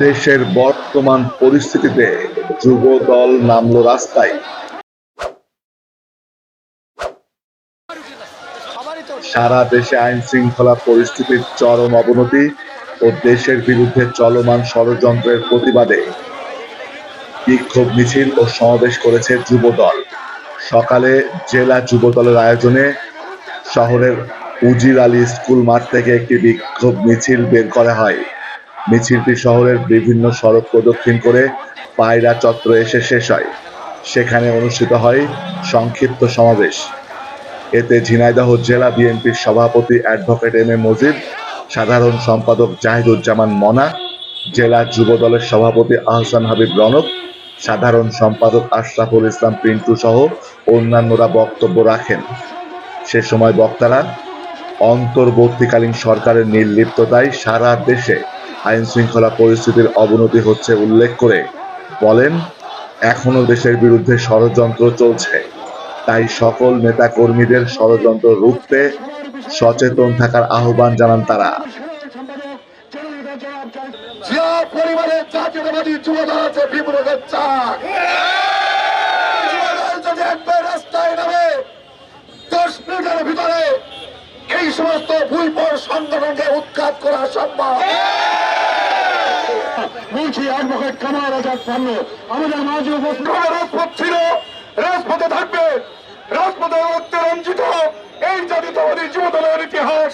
দেশের বর্তমান পরিস্থিতিতে যুব দল নামলো রাস্তায়। সারা দেশে আইন শৃঙ্খলা পরিস্থিতির চরম অবনতি ও দেশের বিরুদ্ধে চলমান ষড়যন্ত্রের প্রতিবাদে বিক্ষোভ মিছিল ও সমাবেশ করেছে যুব দল সকালে জেলা যুব দলের আয়োজনে শহরের উজির আলী স্কুল মাঠ থেকে একটি বিক্ষোভ মিছিল বের করা হয়। মিছিলটি শহরের বিভিন্ন সড়ক প্রদক্ষিণ করে পায়রা চত্বরে এসে শেষ হয়। সেখানে অনুষ্ঠিত হয় সংক্ষিপ্ত সমাবেশ। এতে ঝিনাইদহ জেলা বিএনপির সভাপতি অ্যাডভোকেট এম এ মজিদ, সাধারণ সম্পাদক জাহিদুজ্জামান মনা, জেলা যুব দলের সভাপতি আহসান হাবিব রনক, সাধারণ সম্পাদক আশরাফুল ইসলাম পিন্টু সহ অন্যান্যরা বক্তব্য রাখেন। সে সময় বক্তারা, অন্তর্বর্তীকালীন সরকারের নির্লিপ্ততায় সারা দেশে আইন শৃঙ্খলা পরিস্থিতির অবনতি হচ্ছে উল্লেখ করে বলেন এখনও দেশের বিরুদ্ধে ষড়যন্ত্র চলছে। তাই সকল নেতা কর্মীদের ষড়যন্ত্র রুখতে সচেতন থাকার আহ্বান জানান তারা। ভিতরে এই সমস্ত ভুলপর সংগঠনকে উৎখাত করা সম্ভব। বলছি অ্যাডভোকেট কামাল আজাদ পান্ন আমাদের মাঝে উপস্থিত রাজপথ ছিল? রাজপথে থাকবে। রাজপথে রক্তে রঞ্জিত এই জাতীয়তাবাদী যুবদলের ইতিহাস